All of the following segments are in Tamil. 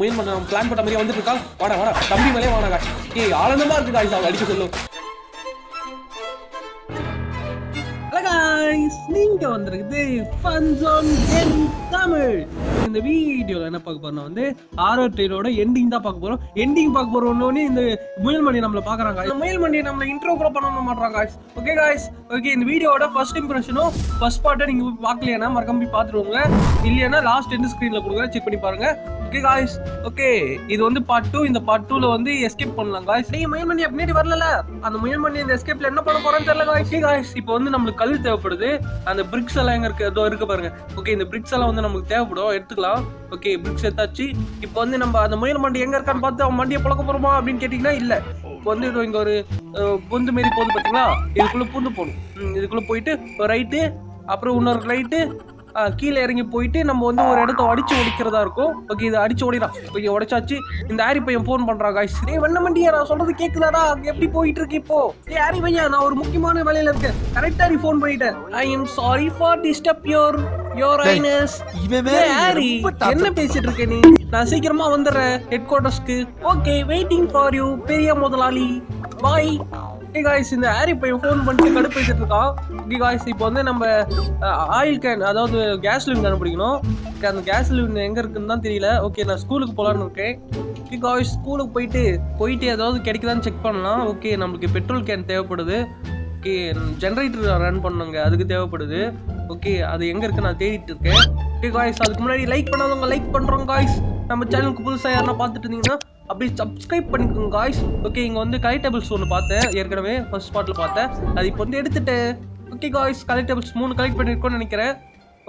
முயல் பண்ண பிளான் பண்ண மாதிரியே வந்துட்டு இருக்கா? வாடா வாடா. தம்பி மேலே வாடா ஏய் ஆனந்தமா இருக்கு காய்ஸ் அவன் அடிக்க சொல்லும். நீங்க வந்திருக்குது ஃபன் ஜோன் கேம் தமிழ் இந்த வீடியோல என்ன பார்க்க போறோம்னா வந்து ஆரோ ட்ரெயிலோட எண்டிங் தான் பார்க்க போறோம். எண்டிங் பார்க்க போறோம்னு இந்த முயல் மணி நம்மள பாக்குறாங்க இந்த முயல் மணி நம்மள இன்ட்ரோ கூட பண்ண மாட்டாங்க ஓகே காய்ஸ் ஓகே இந்த வீடியோட ஃபர்ஸ்ட் இம்ப்ரெஷனும் ஃபர்ஸ்ட் பார்ட்டை நீங்க பார்க்கலையா மறக்காம போய் பார்த்துருவோங்க இல்லையானா லாஸ்ட் எண்ட் ஸ்க்ரீன்ல கொடுக்குற செக் பண்ணி பாருங்க. ஓகே காய்ஸ் ஓகே இது வந்து பார்ட் டூ இந்த பார்ட் டூல வந்து எஸ்கேப் பண்ணலாம் காய்ஸ் நீ முயல் மணி முன்னாடி வரல அந்த முயல் மணி இந்த எஸ்கேப்ல என்ன பண்ண போறோம்னு தெரியல காய்ஸ் காய்ஸ் இப்போ வந்து நம்மளுக்கு கல் தேவைப்படுது. அந்த பிரிக்ஸ் எல்லாம் எங்க இருக்கு? இதோ இருக்கு பாருங்க. ஓகே இந்த பிரிக்ஸ் எல்லாம் வந்து நமக்கு தேவைப்படும். எடுத்துக்கலாம். ஓகே பிரிக்ஸ் எடுத்தாச்சு. இப்போ வந்து நம்ம அந்த முயல் மண்டி எங்க இருக்கான்னு பார்த்து அவன் மண்டியை பழக்க போறோமா அப்படின்னு கேட்டீங்கன்னா இல்ல. இப்போ வந்து இதோ இங்க ஒரு பொந்து மாரி போகுது பாத்தீங்களா? இதுக்குள்ள பூந்து போகணும். இதுக்குள்ள போயிட்டு ரைட்டு அப்புறம் இன்னொரு ரைட்டு கீழே இறங்கி போயிட்டு நம்ம வந்து ஒரு இடத்த அடிச்சு ஒடிக்கிறதா இருக்கும். ஓகே இது அடிச்சு ஓடிடலாம் ஓகே உடைச்சாச்சு. இந்த ஆரி பையன் ஃபோன் பண்றான் காய்ஸ் டேய் வண்ண மண்டியா நான் சொல்றது கேக்குதாடா? எப்படி போயிட்டு இருக்கு இப்போ? டேய் ஆரி பையா நான் ஒரு முக்கியமான வேலையில இருக்கேன். கரெக்டா நீ ஃபோன் பண்ணிட்டேன். I am sorry for disturb your your highness என்ன பேசிட்டு இருக்க நீ? நான் சீக்கிரமா வந்துடுறேன் ஹெட் குவார்டர்ஸ்க்கு ஓகே வெயிட்டிங் ஃபார் யூ பெரிய முதலாளி. பாய் காய்ஸ் இந்த ஆரி பையன் ஃபோன் பண்ணிட்டு கடுப்பு வச்சுட்டு இருக்கான். ஓகே காய்ஸ் இப்போ வந்து நம்ம ஆயில் கேன் அதாவது கேஸ் லிவன் கண்டுபிடிக்கணும். அந்த கேஸ் லிவன் எங்க இருக்குன்னு தான் தெரியல. ஓகே நான் ஸ்கூலுக்கு போகலான்னு இருக்கேன். ஓகே காய்ஸ் ஸ்கூலுக்கு போயிட்டு போயிட்டு ஏதாவது கிடைக்குதான்னு செக் பண்ணலாம். ஓகே நம்மளுக்கு பெட்ரோல் கேன் தேவைப்படுது. ஓகே ஜென்ரேட்டர் ரன் பண்ணுங்க அதுக்கு தேவைப்படுது. ஓகே அது எங்க இருக்கு நான் தேடிட்டு இருக்கேன். ஓகே காய்ஸ் அதுக்கு முன்னாடி லைக் பண்ணாதவங்க லைக் பண்ணுறோம் காய்ஸ் நம்ம சேனலுக்கு புதுசாக யாரா பார்த்துட்டு இருந்தீங்கன்னா அப்படியே சப்ஸ்கிரைப் பண்ணிக்கோங்க காய்ஸ் ஓகே இங்கே வந்து கலெக்டபிள்ஸ் ஒன்று பார்த்தேன். ஏற்கனவே ஃபர்ஸ்ட் ஸ்பாட்ல பார்த்தேன். அது இப்போ வந்து எடுத்துட்டு ஓகே காய்ஸ் கலெக்டபிள்ஸ் மூணு கலெக்ட் பண்ணியிருக்கோன்னு நினைக்கிறேன்.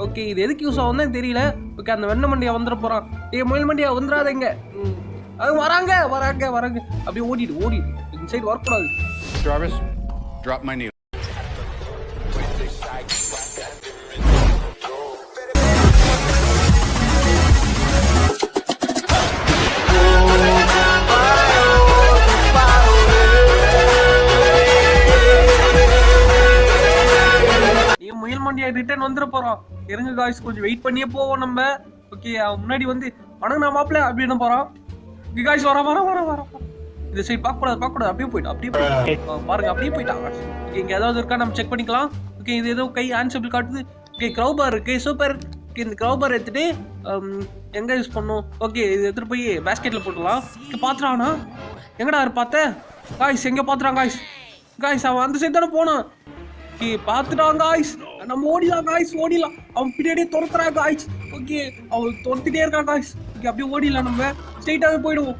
ஓகே இது எதுக்கு யூஸ் ஆகும்னு தெரியல. ஓகே அந்த வெண்ண மண்டியா வந்துட போகிறான் ஏ முயல் மண்டியா வந்துடாதீங்க அது வராங்க வராங்க வராங்க. அப்படியே ஓடிடு ஓடிடு. இந்த சைடு வரக்கூடாது. மண்டியா ரிட்டர்ன் வந்துட போறோம். இருங்க காய்ஸ் கொஞ்சம் வெயிட் பண்ணியே போவோம் நம்ம. ஓகே அவன் முன்னாடி வந்து வணங்க நான் மாப்பிள்ள அப்படின்னு போறான். காய்ஸ் வர வர வர வர இந்த சைடு பார்க்க கூடாது பார்க்க கூடாது அப்படியே போயிட்டு அப்படியே போயிட்டு. ஆ, பாருங்க அப்படியே போயிட்டாங்க ஓகே இங்க ஏதாவது இருக்கா நம்ம செக் பண்ணிக்கலாம். ஓகே இது ஏதோ கை ஆன்சபிள் காட்டுது. ஓகே க்ரௌபார் இருக்கு சூப்பர் ஓகே இந்த க்ரௌபார் எடுத்துட்டு ஹம், எங்க யூஸ் பண்ணும்? ஓகே இது எடுத்துட்டு போய் பேஸ்கெட்ல போட்டுலாம் ஓகே பாத்துறானா எங்கடா இரு பார்த்த? காய்ஸ் எங்க பாத்துறான் காய்ஸ் காய்ஸ் அவன் அந்த சைடு தானே போனான். ஓகே பார்த்துட்டான் காய்ஸ் நம்ம ஓடிலாம் காய்ஸ் ஓடிலாம் அவன் பின்னாடியே துரத்துறா காய்ஸ் ஓகே அவன் துரத்துட்டே இருக்கான் காய்ஸ் ஓகே அப்படியே ஓடிடலாம் நம்ம. ஸ்ட்ரெயிட்டாகவே போயிடுவோம்.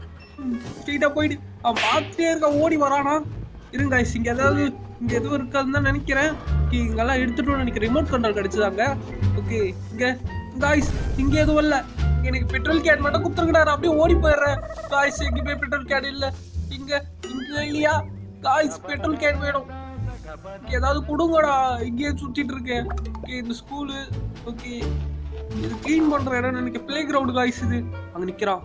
ஸ்ட்ரெயிட்டாக போயிட்டு அவன் பார்த்துட்டே இருக்கான் ஓடி வரானா? இருங்க காய்ஸ் இங்கே ஏதாவது இங்கே எதுவும் இருக்காதுன்னு தான் நினைக்கிறேன். ஓகே இங்கெல்லாம் எடுத்துட்டோம்னு நினைக்கிறேன். ரிமோட் கண்ட்ரோல் கிடச்சிதாங்க. ஓகே இங்கே காய்ஸ் இங்கே எதுவும் இல்லை. எனக்கு பெட்ரோல் கேன் மட்டும் கொடுத்துருக்கிறாரு. நான் அப்படியே ஓடி போயிடுறேன். காய்ஸ் எங்கேயுமே பெட்ரோல் கேன் இல்லை. இங்கே இங்கே இல்லையா? காய்ஸ் பெட்ரோல் கேன் வேணும். ஏதாவது கொடுங்கடா இங்கேயே சுத்திட்டு இருக்கேன் ஓகே இந்த ஸ்கூலு ஓகே. இது க்ளீன் பண்ற இடம் எனக்கு பிளே கிரவுண்ட் காய்ஸ் இது. அங்க நிக்கிறான்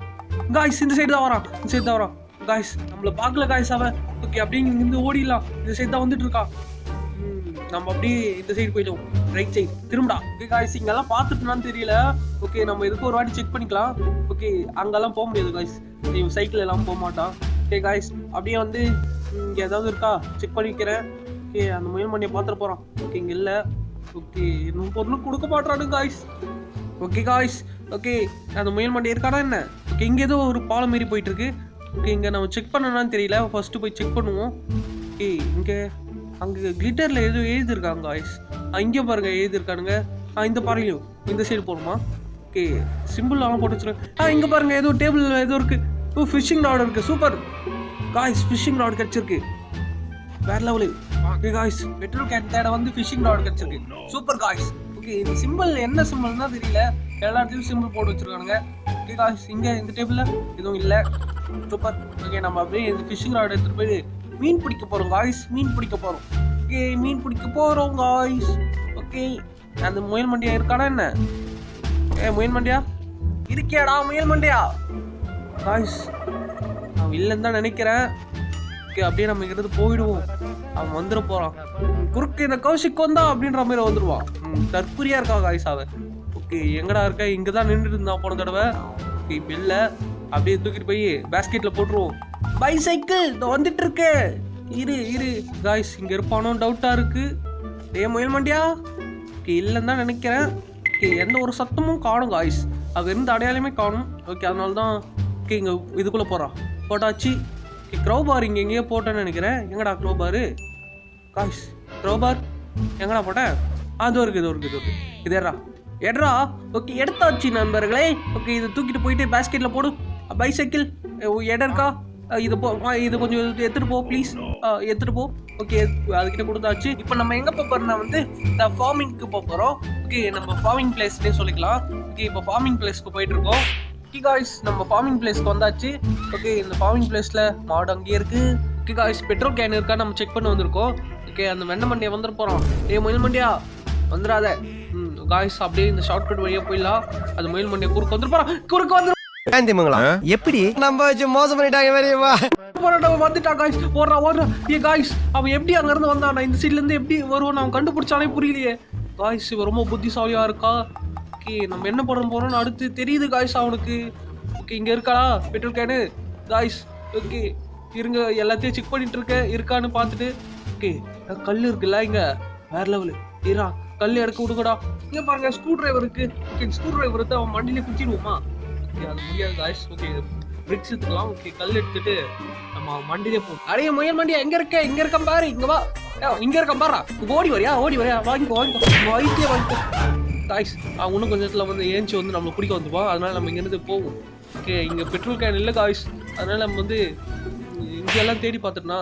காய்ஸ் இந்த சைடு தான் வரான் இந்த சைடு தான் வரான் காய்ஸ் நம்மள பார்க்கல காய்ஸ் அவன். ஓகே அப்படியே இங்க இருந்து ஓடிடலாம். இந்த சைடு தான் வந்துட்டு இருக்கான் ம், நம்ம அப்படியே இந்த சைடு போயிட்டோம் ரைட் சைடு திரும்படா. ஓகே காய்ஸ் இங்கெல்லாம் பார்த்துட்டுனான்னு தெரியல. ஓகே நம்ம இதுக்கு ஒரு வாட்டி செக் பண்ணிக்கலாம். ஓகே அங்கெல்லாம் போக முடியாது காய்ஸ் இவன் சைக்கிள் எல்லாம் போக மாட்டான். ஓகே காய்ஸ் அப்படியே வந்து இங்கே ஏதாவது இருக்கா? செக் பண்ணிக்கிறேன். ஓகே அந்த முயல் மணியை பார்த்துட்டு போகிறோம் ஓகே இங்கே இல்லை. ஓகே இன்னும் பொருளும் கொடுக்க மாட்டானு காய்ஸ் ஓகே காய்ஸ் ஓகே அந்த முயல் மண்டி இருக்காடா என்ன? ஓகே இங்கே ஏதோ ஒரு பாலம் மாரி போயிட்டு இருக்கு ஓகே இங்கே நம்ம செக் பண்ணனான்னு தெரியல. ஃபஸ்ட்டு போய் செக் பண்ணுவோம். ஓகே இங்கே அங்கே கிளிட்டரில் ஏதோ எழுதிருக்காங்க காய்ஸ் இங்கே பாருங்கள் எழுதிருக்கானுங்க ஆ இந்த பாருங்களையும் இந்த சைடு போகணுமா? ஓகே சிம்பிள் போட்டு வச்சிருக்கேன் ஆ இங்கே பாருங்க ஏதோ டேபிள் ஏதோ இருக்கு. ஓ ஃபிஷிங் ராட் இருக்குது சூப்பர் காய்ஸ் ஃபிஷிங் ராட் கிடச்சிருக்கு. வேற level okay guys petrol can தேட வந்து ஃபிஷிங் ராட் கிடைச்சிருக்கு. சூப்பர் காய்ஸ் ஓகே இந்த சிம்பிள் என்ன சிம்பிள்னா தெரியல. எல்லா இடத்துலயும் சிம்பிள் போட்டு வச்சிருக்கானுங்க. ஓகே காய்ஸ் இங்க இந்த டேபிள்ல எதுவும் இல்ல. சூப்பர் ஓகே நம்ம அப்படியே இந்த ஃபிஷிங் ராட் எடுத்துட்டு போய் மீன் பிடிக்க போறோம் காய்ஸ் மீன் பிடிக்க போறோம். ஓகே மீன் பிடிக்க போறோம் காய்ஸ் ஓகே அந்த முயல் மண்டியா இருக்கானா என்ன? ஏ முயல் மண்டியா? இருக்கியாடா முயல் மண்டியா? காய்ஸ் அவன் இல்லைன்னு தான் நினைக்கிறேன். அப்படியே நம்ம இங்கிருந்து போயிடுவோம். அவன் வந்துட போறான். குறுக்கு இந்த கௌஷிக் வந்தா அப்படின்ற மாதிரி வந்துடுவான் ம், தற்குறியா இருக்கா காய்ஸ் அவன்? ஓகே எங்கடா இருக்க? இங்கே தான் நின்றுட்டு இருந்தான் போன தடவை. ஓகே இப்போ இல்லை அப்படியே தூக்கிட்டு போய் பேஸ்கெட்டில் போட்டுருவோம். பைசைக்கிள் வந்துட்டு இருக்கு. இரு இரு. காய்ஸ் இங்கே இருப்பானோ டவுட்டாக இருக்கு. டே முயல் மாண்டியா? ஓகே இல்லைன்னு தான் நினைக்கிறேன். ஓகே எந்த ஒரு சத்தமும் காணும் காய்ஸ் அங்கே இருந்த அடையாளமே காணும். ஓகே அதனால தான் ஓகே இங்கே இதுக்குள்ளே போகிறான் போட்டாச்சு. க்ரோபார் இங்கே எங்கேயோ போட்டேன்னு நினைக்கிறேன். எங்கடா க்ரோபாரு காஷ் க்ரோபார் எங்கடா போட்டேன் அது இதோ இருக்கு இதோ இருக்கு இதோ இருக்கு. இது எட்ரா ஓகே எடுத்தாச்சு நண்பர்களே. ஓகே இதை தூக்கிட்டு போயிட்டு பேஸ்கெட்டில் போடு. பைசைக்கிள் இடம் இருக்கா? இது போ இது கொஞ்சம் எடுத்துகிட்டு போ ப்ளீஸ் எடுத்துகிட்டு போ. ஓகே அதுக்கிட்ட கொடுத்தாச்சு. இப்போ நம்ம எங்கே போக வந்து இந்த ஃபார்மிங்க்கு போக ஓகே நம்ம ஃபார்மிங் பிளேஸ்னே சொல்லிக்கலாம். ஓகே இப்போ ஃபார்மிங் பிளேஸ்க்கு போயிட்டு இருக்கோம். ஓகே காய்ஸ் நம்ம ஃபார்மிங் பிளேஸ்க்கு வந்தாச்சு. ஓகே இந்த ஃபார்மிங் பிளேஸ்ல மாடு அங்கேயே இருக்கு. ஓகே காய்ஸ் பெட்ரோல் கேன் இருக்கா? நம்ம செக் பண்ண வந்திருக்கோம். ஓகே அந்த வெண்ணெய் மண்டியை வந்துட போறோம். ஏய் முயல் மண்டியா? வந்துடாத. ம் காய்ஸ் அப்படியே இந்த ஷார்ட்கட் வழியா போயிடலாம். அது முயல் மண்டியை குறுக்க வந்துட்டு போறான் குறுக்க வந்து எப்படி? நம்ம வச்சு மோசம் பண்ணிட்டாங்க வேறையவா வந்துட்டான் காய்ஸ் ஓடுறா ஓடுறா. ஏ காய்ஸ் அவன் எப்படி அங்க இருந்து வந்தான் இந்த சைட்ல இருந்து எப்படி வருவான் அவன் கண்டுபிடிச்சானே புரியலையே. காய்ஸ் இவன் ரொம்ப புத்திசாலியா இருக்கா? ஓகே நம்ம என்ன பண்ண போறோம்னு அடுத்து தெரியுது காய்ஸ் அவனுக்கு. ஓகே இங்க இருக்காளா பெட்ரோல் கேனு? காய்ஸ் ஓகே இருங்க எல்லாத்தையும் செக் பண்ணிட்டு இருக்கேன். இருக்கான்னு பார்த்துட்டு ஓகே கல் இருக்குல்ல இங்க? வேற லெவலு இரா கல் எடுக்க விடுங்கடா. இங்க பாருங்க ஸ்க்ரூ டிரைவர் இருக்கு ஓகே ஸ்க்ரூ டிரைவர் எடுத்து அவன் மண்டியிலே குச்சிடுவோமா ஓகே அது முடியாது காய்ஸ் ஓகே பிரிக்ஸ் எடுத்துக்கலாம். ஓகே கல் எடுத்துட்டு நம்ம மண்டிலே போ அடைய முயல் மண்டியா எங்க இருக்க? இங்க இருக்க பாரு இங்க வா. ஏய், இங்க இருக்க பாரு ஓடி வரியா ஓடி வரியா. வாங்கிக்கோ வாங்கிக்கோ. வாங்கிக்கே வாங்கிக்கோ டாய்ஸ் அவன் இன்னும் நேரத்தில் வந்து ஏஞ்சி வந்து நம்மளை பிடிக்க வந்துப்பான் அதனால நம்ம இங்கேருந்து போவோம். ஓகே இங்கே பெட்ரோல் கேன் இல்லை காய்ஸ் அதனால நம்ம வந்து இங்கெல்லாம் தேடி பார்த்துட்டுனா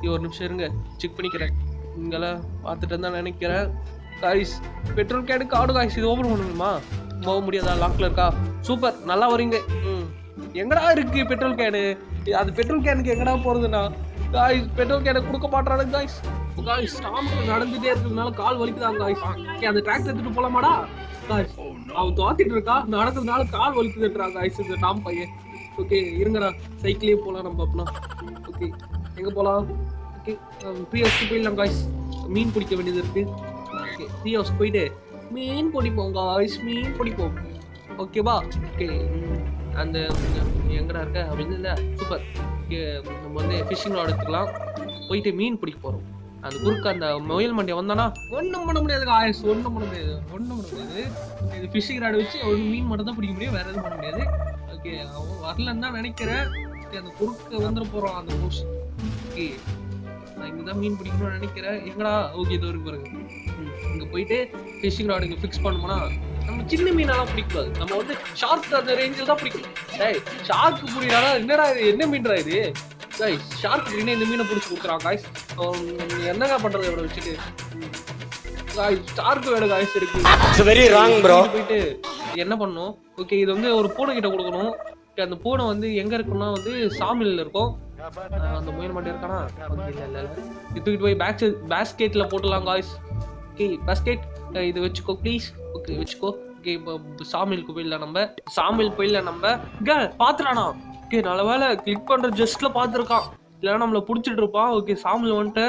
இது ஒரு நிமிஷம் இருங்க. செக் பண்ணிக்கிறேன். இங்கெல்லாம் பார்த்துட்டு தான் நினைக்கிறேன். காய்ஸ் பெட்ரோல் கேனுக்கு ஆடு காய்ஸ் இது ஓப்பன் பண்ணணுமா? போக முடியாதா? லாக்கில் இருக்கா? சூப்பர் நல்லா வரீங்க. ம். எங்கடா இருக்குது பெட்ரோல் கேனு அது பெட்ரோல் கேனுக்கு எங்கடா போகிறதுண்ணா காய்ஸ் பெட்ரோல் கேன கொடுக்க மாட்டானுங்க காய்ஸ் காய்ஸ் ஸ்டாம்ப் நடந்துட்டே இருக்கிறதுனால கால் வலிக்குதாங்க காய்ஸ் ஓகே அந்த டிராக்டர் எடுத்துட்டு போலாமாடா? காய்ஸ் அவன் தோத்திட்டு இருக்கா? நடக்கிறதுனால கால் வலிக்குதுன்றா காய்ஸ் இந்த டாம் பையன். ஓகே இருங்கடா. சைக்கிளே போலாம் நம்ம அப்படின்னா ஓகே எங்க போலாம்? ஓகே த்ரீ ஹவர்ஸ்க்கு போயிடலாம் காய்ஸ் மீன் பிடிக்க வேண்டியது இருக்கு. ஓகே த்ரீ ஹவர்ஸ் போயிட்டு மீன் பிடிப்போம் காய்ஸ் மீன் பிடிப்போம். ஓகேவா ஓகே அந்த எங்கடா இருக்க? அப்படின்னு இல்லை சூப்பர் நம்ம வந்து ஃபிஷிங் ராட் எடுத்துக்கலாம். போயிட்டு மீன் பிடிக்க போகிறோம் அந்த குறுக்க அந்த முயல் மண்டியை வந்தானா? ஒன்றும் பண்ண முடியாது ஆயிடுச்சு ஒன்றும் பண்ண முடியாது. ஒன்றும் பண்ண முடியாது. இது ஃபிஷிங் ராடு வச்சு ஒரு மீன் மட்டும் தான் பிடிக்க முடியும். வேறு எதுவும் பண்ண முடியாது. ஓகே அவன் வரலன்னு தான் நினைக்கிறேன். அந்த குறுக்க வந்துட போகிறோம் அந்த போஸ் ஓகே நான் இங்கே தான் மீன் பிடிக்கணும்னு நினைக்கிறேன். எங்கடா? ஓகே இது இருக்கு பாருங்க. இங்கே போயிட்டு ஃபிஷிங் ராடு இங்கே ஃபிக்ஸ் பண்ணோம்னா நம்ம சின்ன மீனெல்லாம் பிடிக்கூடாது நம்ம வந்து ஷார்க் அந்த ரேஞ்சில் தான் பிடிக்கணும் டேய் ஷார்க் பிடிக்கிறானா என்னடா இது? என்ன மீன்டா இது? டேய் ஷார்க் பிடினா இந்த மீனை பிடிச்சி கொடுக்குறான் காய்ஸ் என்னங்க பண்றது இவரை வச்சுட்டு? ஷார்க் வேணும் காய்ஸ் இருக்கு. வெரி ராங் ப்ரோ போயிட்டு என்ன பண்ணணும் ஓகே இது வந்து ஒரு பூனை கிட்ட கொடுக்கணும். அந்த பூனை வந்து எங்க இருக்குன்னா வந்து சாமில்ல இருக்கும். அந்த முயல் மட்டும் இருக்கானா? தூக்கிட்டு போய் பேஸ்கெட்ல போட்டுலாம் காய்ஸ் ஓகே பேஸ்கெட் இது வச்சுக்கோ ப்ளீஸ் ஓகே வச்சுக்கோ. ஓகே இப்போ சாமிலுக்கு போயிடலாம் நம்ம சாமில் போயிடலாம் நம்ம இங்க பாத்துறானா. ஓகே நல்ல வேலை கிளிக் பண்ற ஜஸ்ட்ல பாத்துருக்கான். இல்லைன்னா நம்மள புடிச்சிட்டு இருப்பான். ஓகே சாமில் வந்துட்டு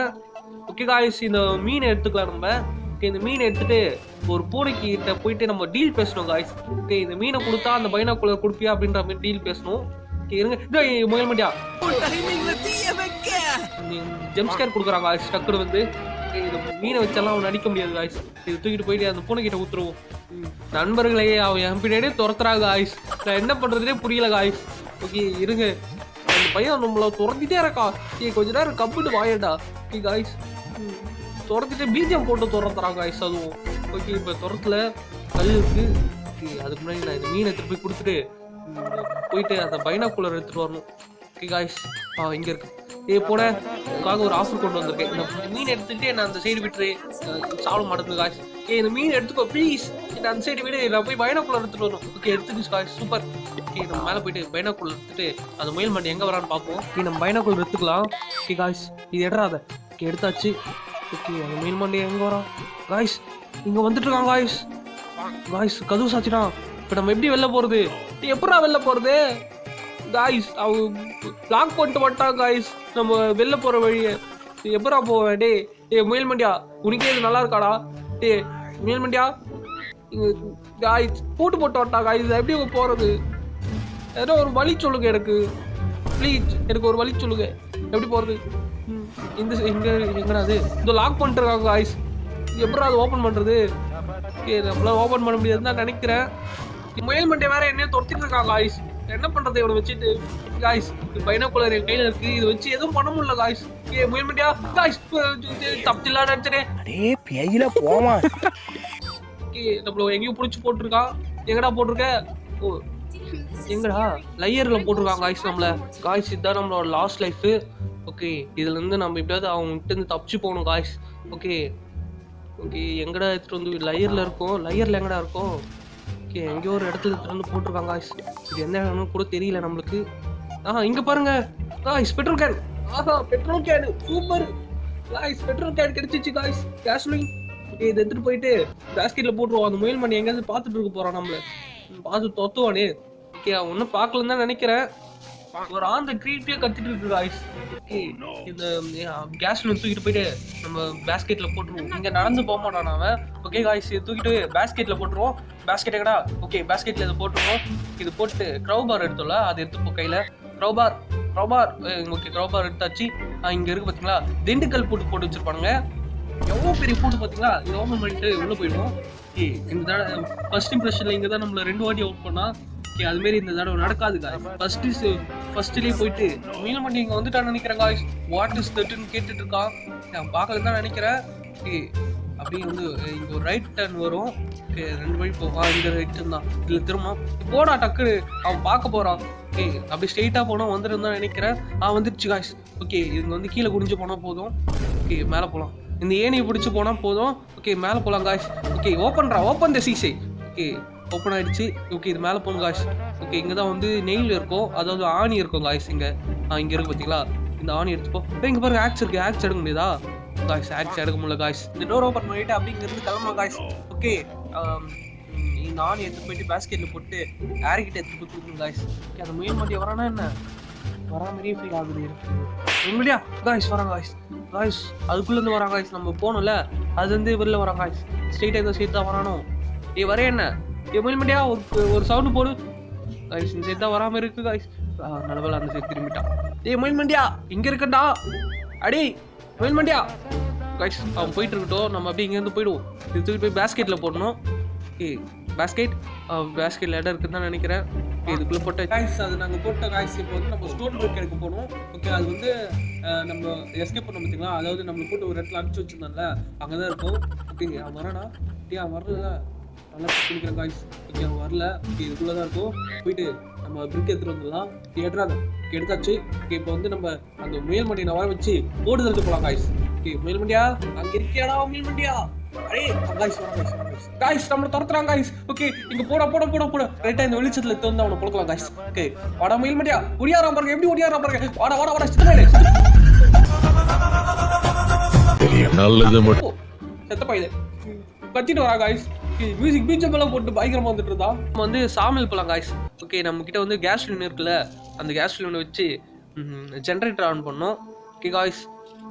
ஓகே காய்ஸ் இந்த மீனை எடுத்துக்கலாம் நம்ம. ஓகே இந்த மீனை எடுத்துட்டு ஒரு பூனைக்கு கிட்ட போயிட்டு நம்ம டீல் பேசணும் காய்ஸ் ஓகே இந்த மீனை கொடுத்தா அந்த பைனாக்குலர் கொடுப்பியா அப்படின்ற மாதிரி டீல் பேசணும். ஓகே இருங்க. இதோ முயல் மண்டியா. ஜெம்ஸ்கேர் கொடுக்குறாங்க காய்ஸ் டக்குனு வந்து. இந்த மீனை வச்செல்லாம் அவன் நடிக்க முடியாது காய்ஸ் இது தூக்கிட்டு போயிட்டு அந்த பூனை கிட்ட ஊத்துருவோம் நண்பர்களையே அவன் என் பின்னாடியே துரத்துறாங்க காய்ஸ் நான் என்ன பண்றதுனே புரியல ஆயிஸ் ஓகே இருங்க. அந்த பையன் நம்மள துரத்திட்டே இருக்கா நீ கொஞ்ச நேரம் கப்புட்டு வாயடா. ஓகே காய்ஸ் துரத்திட்டு பீஜம் போட்டு துரத்துறாங்க காய்ஸ் அதுவும். ஓகே இப்போ துரத்துல. கல் இருக்கு. ஓகே அதுக்கு முன்னாடி நான் இந்த மீனை எடுத்துட்டு போய் கொடுத்துட்டு போயிட்டு அந்த பைனாக்குலர் எடுத்துட்டு வரணும். ஓகே காய்ஸ் ஆ இங்கே இருக்கு. ஏ போல உனக்காக ஒரு ஆஃபர் கொண்டு வந்திருக்கேன். இந்த மீன் எடுத்துக்கிட்டே நான் அந்த சைடு விட்டுரு. சாப்பிட மாட்டேங்குது காய்ஸ் ஏ இந்த மீன் எடுத்துக்கோ ப்ளீஸ் இந்த அந்த சைடு வீடு. நான் போய் பயணக்குள்ள எடுத்துட்டு வரணும். ஓகே எடுத்துக்கு காய்ஸ் சூப்பர். ஓகே நம்ம மேலே போயிட்டு பயணக்குள்ள எடுத்துட்டு அந்த முயல் மண்டி எங்கே வரான்னு பார்ப்போம். ஓகே நம்ம பைனாக்குலர் எடுத்துக்கலாம். ஓகே காய்ஸ் இது எடுறாத. ஓகே எடுத்தாச்சு. ஓகே அந்த முயல் மண்டி எங்கே வரான்? காய்ஸ் இங்கே வந்துட்டு இருக்கான் காய்ஸ் காய்ஸ் கதவு சாச்சிடா இப்போ நம்ம எப்படி வெளில போகிறது எப்படா வெளில போகிறது காய்ஸ் அவ லாக் பண்ணிட்டு வந்துட்டான் காய்ஸ் நம்ம வெளில போகிற வழியை. எப்படா போவேன்? டே ஏ முயல் மண்டியா உனக்கே இது நல்லா இருக்காடா? டே முயல் மண்டியா? காய்ஸ் பூட்டு போட்டு வட்டா காய்ஸ் எப்படி போகிறது ஏதோ ஒரு வழி சொல்லுங்க எனக்கு. ப்ளீஸ் எனக்கு ஒரு வழி சொல்லுங்க. எப்படி போகிறது இந்த எங்கே எங்கடா அது இந்த லாக் பண்ணிட்டுருக்காங்க காய்ஸ் எப்படா அது ஓப்பன் பண்ணுறது நம்மளால ஓப்பன் பண்ண முடியாதுன்னு தான் நினைக்கிறேன். முயல் மண்டியை வேறு என்னையும் துரத்திட்டு இருக்காங்க காய்ஸ் என்ன பண்றது இவனை வச்சுட்டு? காய்ஸ் பைனாக்குலர் என் கையில இருக்கு. இதை வச்சு எதுவும் பண்ண முடியல காய்ஸ் ஏ முயல் மண்டியா காய்ஸ் தப்பிச்சில்லா நினைச்சனே. அடே பேயில போமா நம்மள எங்கேயும் புடிச்சு போட்டிருக்கான் எங்கடா போட்டிருக்க? ஓ எங்கடா? லையர்ல போட்டிருக்காங்க காய்ஸ் நம்மள. காய்ஸ் இதுதான் நம்மளோட லாஸ்ட் லைஃப் ஓகே இதுல இருந்து நம்ம எப்படியாவது அவங்க கிட்ட இருந்து தப்பிச்சு போகணும் காய்ஸ் ஓகே ஓகே எங்கடா எடுத்துட்டு வந்து லையர்ல இருக்கும்? லையர்ல எங்கடா இருக்கும்? ஓகே எங்கேயோ ஒரு இடத்துல திறந்து வந்து போட்டிருக்காங்க இது எந்த இடம்னு கூட தெரியல நம்மளுக்கு. ஆஹா இங்க பாருங்க. Guys petrol can Aha petrol can super. Guys petrol can கிடைச்சிச்சு காய்ஸ் கேஷ்லிங் ஓகே இதை எடுத்துட்டு போயிட்டு பேஸ்கெட்ல போட்டுருவோம். அந்த முயல் மணி எங்கேயாவது பார்த்துட்டு இருக்க போறான் நம்மள. பார்த்து தொத்துவானே. ஓகே அவன் ஒன்றும் பார்க்கலன்னு தான் நினைக்கிறேன். ஒரு ஆந்த கிரீட்டியே கத்திட்டு இருக்கு காய்ஸ் ஓகே இந்த கேஸ்ல தூக்கிட்டு போயிட்டு நம்ம பேஸ்கெட்ல போட்டுருவோம். இங்க நடந்து போக மாட்டான் அவன்? ஓகே காய்ஸ் தூக்கிட்டு பேஸ்கெட்ல போட்டுருவோம். பேஸ்கெட் எங்கடா? ஓகே பேஸ்கெட்ல இதை போட்டுருவோம். இது போட்டு க்ரௌ பார் எடுத்தோம்ல அது எடுத்து போ கையில. க்ரௌ பார் க்ரௌ பார் ஓகே க்ரௌ பார் எடுத்தாச்சு இங்க இருக்கு பாத்தீங்களா? திண்டுக்கல் போட்டு போட்டு வச்சிருப்பானுங்க. எவ்வளோ பெரிய போட்டு பார்த்தீங்களா இது ஓப்பன் பண்ணிட்டு உள்ள போயிடுவோம் ஓகே இந்த ஃபர்ஸ்ட் இம்ப்ரெஷன்ல இங்க தான் நம்மள ரெண்டு வாட்டி அவுட் பண்ணா. ஓகே அது மாதிரி இந்த தடவை நடக்காது ஃபர்ஸ்ட் ஃபர்ஸ்ட்லயே போயிட்டு மீன் பண்ணி இங்க வந்துட்டான்னு நினைக்கிறேன் காய்ஸ் வாட் இஸ் தட்டுன்னு கேட்டுட்டு இருக்கான் நான் பார்க்கல தான் நினைக்கிறேன். ஓகே அப்படியே வந்து அஹ், இங்க ஒரு ரைட் டர்ன் வரும். ஓகே ரெண்டு வழி போவான் இந்த ரைட் டர்ன் தான். இதுல திரும்ப போடா டக்குன்னு. அவன் பார்க்க போறான். ஓகே அப்படி ஸ்ட்ரெயிட்டா போனா வந்துடும் தான் நினைக்கிறேன். ஆ வந்துருச்சு காய்ஸ் ஓகே இவங்க வந்து கீழே குடிஞ்சு போனா போதும். ஓகே மேலே போகலாம் இந்த ஏணியை பிடிச்சி போனால் போதும். ஓகே மேலே போகலாம் காய்ஸ் ஓகே ஓப்பன்ரா ஓப்பன் த சீசை ஓகே ஓப்பன் ஆயிடுச்சு. ஓகே இது மேலே போகணும் காய்ஸ் ஓகே இங்கே தான் வந்து நெயில் இருக்கும். அதாவது ஆணி இருக்கும் காய்ஸ் இங்கே. ஆ இங்கே இருக்கு பார்த்தீங்களா இந்த ஆணி எடுத்துப்போம் இங்கே பாருங்க ஆக்ஸ் இருக்குது ஆக்ஸ் எடுக்க முடியுதா? காய்ஸ் ஆக்ஸ் எடுக்க முடியல காய்ஸ் இந்த டோர் ஓப்பன் பண்ணிட்டு அப்படிங்கிறது கிளம்பலாம் காய்ஸ் ஓகே um, இந்த ஆணி எடுத்து போயிட்டு பேஸ்கெட்டில் போட்டு ஏர்கிட்ட எடுத்து போய் கொடுக்கணும் காய்ஸ் ஓகே அந்த முயல் மாதிரி வரானா என்ன? வரா மாதிரியே ஃபீல் ஆகுது. இருக்கு உண்மையா காய்ஸ் வராங்க காய்ஸ் காய்ஸ் அதுக்குள்ளேருந்து வராங்க காய்ஸ் நம்ம போனோம்ல அது வந்து வெளில வராங்க காய்ஸ் ஸ்ட்ரெயிட்டாக இந்த ஸ்ட்ரெயிட் தான் வரானோ? நீ வரே என்ன? ஏ ஒரு ஒரு சவுண்டு போடு. கைஸ் இந்த சைடு தான் வராம இருக்கு கைஸ் நல்ல அந்த சைடு திரும்பிட்டான். ஏய் முயல்மண்டியா இங்க இருக்கண்டா. அடி முயல்மண்டியா கைஸ் அவன் போயிட்டு இருக்கட்டும் நம்ம அப்படியே இங்கேருந்து போயிடுவோம். இது தூக்கி போய் பேஸ்கெட்டில் போடணும். ஏய் பேஸ்கெட் பேஸ்கெட் இடம் இருக்குன்னு தான் நினைக்கிறேன். இதுக்குள்ளே இதுக்குள்ள போட்ட காய்ஸ் அது நாங்கள் போட்ட காய்ஸ் இப்போ வந்து நம்ம ஸ்டோன் பிரிக் எடுக்க போனோம் ஓகே அது வந்து நம்ம எஸ்கேப் பண்ண பார்த்தீங்களா அதாவது நம்மளை போட்டு ஒரு இடத்துல அனுப்பிச்சு வச்சிருந்தோம்ல அங்கே தான் இருக்கும். ஓகே அவன் வரானா டே அவன் வரல நல்லா குடிக்கிறேன் காய்ஸ் ஓகே அவன் வரல. ஓகே இதுக்குள்ள தான் இருக்கும். போயிட்டு நம்ம பிரிக் எடுத்துட்டு வந்துடலாம். எடுறாங்க எடுத்தாச்சு. ஓகே இப்போ வந்து நம்ம அந்த முயல் மண்டியை வர வச்சு போட்டு தள்ளிட்டு போகலாம் காய்ஸ் ஓகே முயல் மண்டியா? அங்க இருக்கியாடா முயல் மண்டியா? அரே காய்ஸ் வர காய்ஸ் காய்ஸ் நம்மள துரத்துறாங்க காய்ஸ் ஓகே இங்க போட போட போட போட. ரைட்டா இந்த வெளிச்சத்துல தந்து அவனை பொழக்கலாம் காய்ஸ் ஓகே வாடா முயல் மண்டியா? ஒடியாரா பாருங்க எப்படி ஒடியாரா பாருங்க? வாடா வாடா வாடா சித்தப்பாயிலே நல்லது மட்டும். ஓ, செத்த பையல கத்திட்டு வரா காய்ஸ் மியூசிக் பீச்சப் எல்லாம் போட்டு பயங்கரமா வந்துட்டு இருந்தா? நம்ம வந்து சாமில் போலாம் காய்ஸ் ஓகே நம்ம கிட்ட வந்து கேஸ் சிலிண்டர் இருக்குல்ல அந்த கேஸ் சிலிண்டர் வச்சு ஜென்ரேட்டர் ஆன் பண்ணோம். ஓகே காய்ஸ்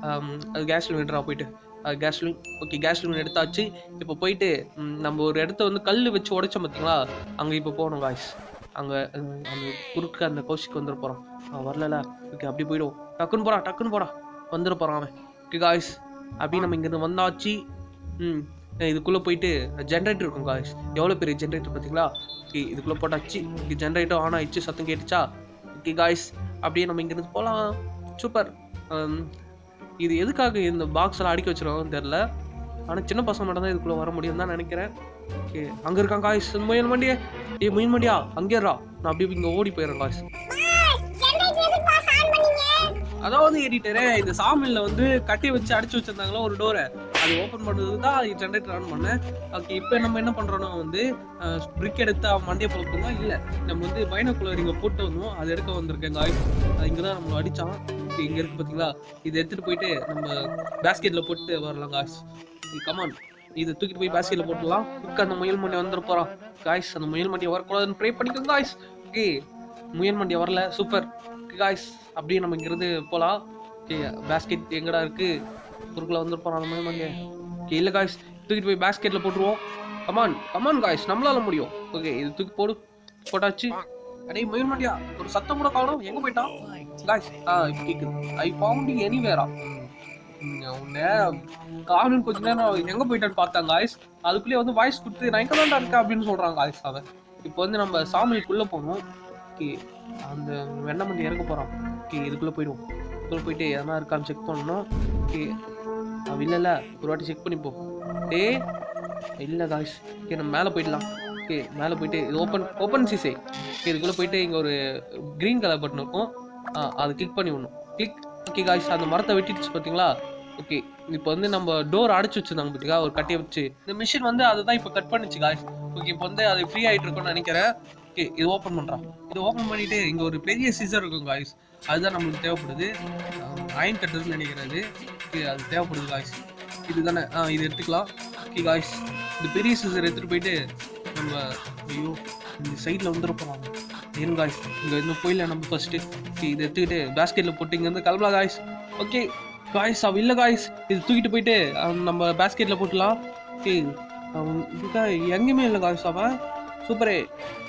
um, அது கேஸ் சிலிண்டரா போயிட்டு. அது கேஸ் ஓகே கேஸ் சிலிண்டர் எடுத்தாச்சு. இப்போ போயிட்டு நம்ம ஒரு இடத்த வந்து கல் வச்சு உடைச்சோம் பார்த்தீங்களா அங்கே இப்போ போகணும் காய்ஸ் அங்கே அந்த குறுக்கு அந்த கோஷிக்கு வந்துட போகிறான் அவன் ஓகே அப்படி போயிடுவோம். டக்குன்னு போகிறான் டக்குன்னு போகிறான் வந்துட போகிறான் அவன். ஓகே காய்ஸ் அப்படி நம்ம இங்கேருந்து வந்தாச்சு. ம். இதுக்குள்ளே போயிட்டு ஜென்ரேட்டர் இருக்கும் காய்ஸ் எவ்வளோ பெரிய ஜென்ரேட்டர் பார்த்தீங்களா? ஓகே இதுக்குள்ளே போட்டாச்சு இங்கே ஜென்ரேட்டர் ஆன் ஆயிடுச்சு சத்தம் கேட்டுச்சா? ஓகே காய்ஸ் அப்படியே நம்ம இங்கேருந்து போகலாம் சூப்பர் இது எதுக்காக இந்த பாக்ஸில் அடிக்க அடுக்கி வச்சிருக்கோம்னு தெரில ஆனால் சின்ன பசங்க மட்டும் தான் இதுக்குள்ளே வர முடியும் தான் நினைக்கிறேன். ஓகே அங்கே இருக்கான் காய்ஸ் முயல் மண்டியே. ஏய் முயல் மண்டியா? அங்கேறா நான் அப்படியே இங்கே ஓடி போயிடுறேன் காய்ஸ் அதாவது எடிட்டரே இந்த சாமியில் வந்து கட்டி வச்சு அடிச்சு வச்சிருந்தாங்களா ஒரு டோரை அது ஓப்பன் பண்ணுறது தான் ஜென்ரேட்டர் ஆன் பண்ணேன். ஓகே இப்போ நம்ம என்ன பண்ணுறோம்னா வந்து பிரிக் எடுத்து மண்டையை மண்டியை இல்லை. நம்ம வந்து பைனக்குலர் இங்கே போட்டு வந்தோம். அது எடுக்க வந்திருக்கேன் காய்ஸ் இங்கே தான் நம்ம அடித்தான் இப்போ இங்கே இருக்கு பார்த்தீங்களா இதை எடுத்துகிட்டு போயிட்டு நம்ம பேஸ்கெட்டில் போட்டு வரலாம் காய்ஸ் கமான் இதை தூக்கிட்டு போய் பேஸ்கெட்டில் போட்டுலாம் குக்க அந்த முயல் மண்டி வந்துட போறான். காய்ஸ் அந்த முயல் மண்டியை வரக்கூடாதுன்னு ப்ரே பண்ணிக்கோங்க காய்ஸ் ஓகே முயல் மண்டியை வரல. சூப்பர் காய்ஸ் அப்படியே நம்ம இங்கேருந்து போகலாம் ஓகே பேஸ்கெட் எங்கடா இருக்குது குறுக்கில் வந்து போகிறோம் அந்த மாதிரி ஓகே இல்லை காய்ஸ் தூக்கிட்டு போய் பேஸ்கெட்டில் போட்டுருவோம். கமான் கமான் காய்ஸ் நம்மளால முடியும். ஓகே இது தூக்கி போடு. போட்டாச்சு. அடே முயல் ஒரு சத்தம் கூட காணும். எங்கே போயிட்டான் காய்ஸ் ஆ கேட்குது ஐ ஃபவுண்ட் எனிவேரா உன்னை காணும் கொஞ்ச நேரம் எங்க போயிட்டான்னு பார்த்தாங்க காய்ஸ் அதுக்குள்ளேயே வந்து வாய்ஸ் கொடுத்து நான் எங்கே தான் இருக்கேன்? அப்படின்னு சொல்றான் காய்ஸ் அவன். இப்போ வந்து நம்ம சாமிக்குள்ளே போகணும் ஓகே அந்த வெண்ணமண்டி மண்டி இறக்க ஓகே இதுக்குள்ளே போயிடுவோம். இதுக்குள்ள போயிட்டு எதனா இருக்கான்னு செக் பண்ணணும். ஓகே. அவன் இல்லைல்ல ஒரு வாட்டி செக் பண்ணிப்போம். டே இல்லை காய்ஸ் ஓகே நம்ம மேலே போயிடலாம். ஓகே மேலே போயிட்டு இது ஓப்பன் ஓப்பன் சிசை ஓகே இதுக்குள்ளே போயிட்டு இங்கே ஒரு க்ரீன் கலர் பட்டன் இருக்கும். ஆ அதை கிளிக் பண்ணி விடணும். கிளிக் ஓகே காய்ஸ் அந்த மரத்தை வெட்டிடுச்சு பார்த்தீங்களா ஓகே இப்போ வந்து நம்ம டோர் அடைச்சி வச்சிருந்தாங்க பார்த்தீங்களா ஒரு கட்டி வச்சு. இந்த மிஷின் வந்து அதை தான் இப்போ கட் பண்ணுச்சு காய்ஸ் ஓகே இப்போ வந்து அது ஃப்ரீ ஆகிட்டு இருக்கும்னு நினைக்கிறேன். ஓகே இது ஓப்பன் பண்ணுறான் இது ஓப்பன் பண்ணிவிட்டு இங்கே ஒரு பெரிய சீசர் இருக்கும் காய்ஸ் அதுதான் நம்மளுக்கு தேவைப்படுது. அயன் கட்டர்னு நினைக்கிறது. அது தேவைப்படுது காய்ஸ் இதுதானே? ஆ இது எடுத்துக்கலாம். ஓகே காய்ஸ் இந்த பெரிய சீசர் எடுத்துகிட்டு போயிட்டு நம்ம ஐயோ இந்த சைடில் வந்துருப்போம் ஏன் காய்ஸ் இங்கே இன்னும் போயிடல நம்ம ஃபஸ்ட்டு ஓகே இதை எடுத்துக்கிட்டு பேஸ்கெட்டில் போட்டு இங்கேருந்து கிளம்பலாம் காய்ஸ் ஓகே காய்ஸ் அவ இல்லை காய்ஸ் இது தூக்கிட்டு போயிட்டு நம்ம பேஸ்கெட்டில் போட்டுலாம். ஓகே இதுதான் எங்கேயுமே இல்லை காய்ஸ் அவன் சூப்பரே